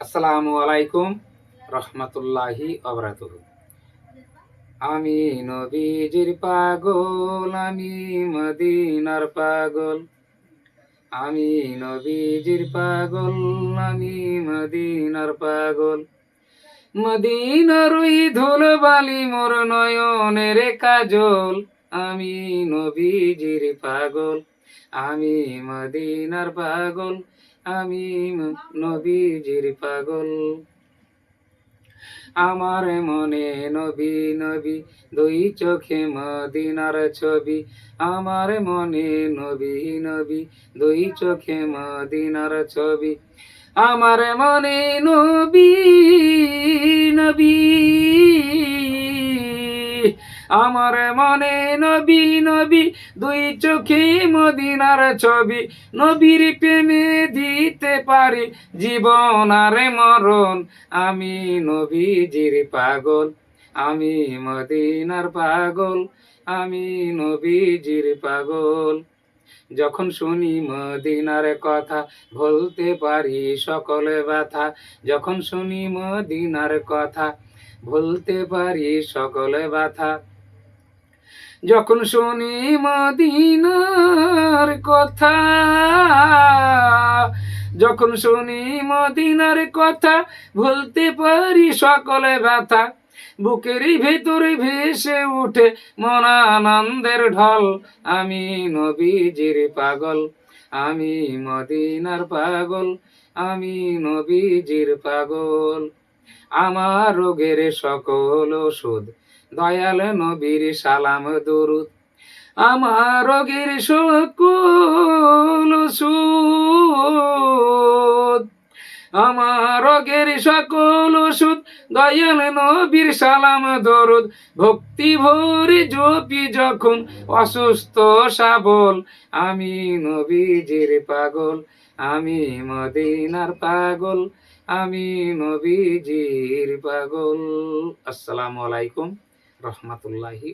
আসসালামু আলাইকুম রহমতুল্লাহি অবরাতুহ আমি নবীজির পাগল, আমি মদিনার পাগল। আমি নবীজির পাগল, আমি মদিনার পাগল। মদিনার ওই ধুল বালি মোর নয়নের কাজল। আমি নবীজির পাগল, আমি মদিনার পাগল। আমি নবীজির পাগল। আমার মনে নবী নবী, দুই চোখে মদিনার ছবি। আমার মনে নবী নবী, দুই চোখে মদিনার ছবি। আমার মনে নবী নবী। আমার মনে নবী নবী, দুই চোখে মদিনার ছবি। নবীর প্রেমে পারি জীবন আর মরণ। আমি নবীজির পাগল, আমি মদিনার পাগল, আমি নবীজির পাগল। যখন শুনি মদিনার কথা বলতে পারি সকলে ব্যথা। যখন শুনি মদিনার কথা বলতে পারি সকলে ব্যথা। যখন শুনি মদিনার কথা যখন শুনি মদিনার কথা, ভুলতে পারি সকলে ব্যথা। বুকেরই ভেতরে ভেসে উঠে মন আনন্দের ঢল। আমি নবীজির পাগল, আমি মদিনার পাগল, আমি নবীজির পাগল। আমার রোগের সকল ওষুধ, দয়াল নবীর সালাম দরুদ। আমার রোগের সকল ওষুধ আমার রোগের সকল ওষুধ, দয়াল নবীর সালাম, দরুদ ভক্তি ভরে জপি যখন অসুস্থ সাবল, আমি নবীজির পাগল, আমি মদিনার পাগল, আমি নবীজির পাগল। আসসালামু আলাইকুম রহমতুল্লাহি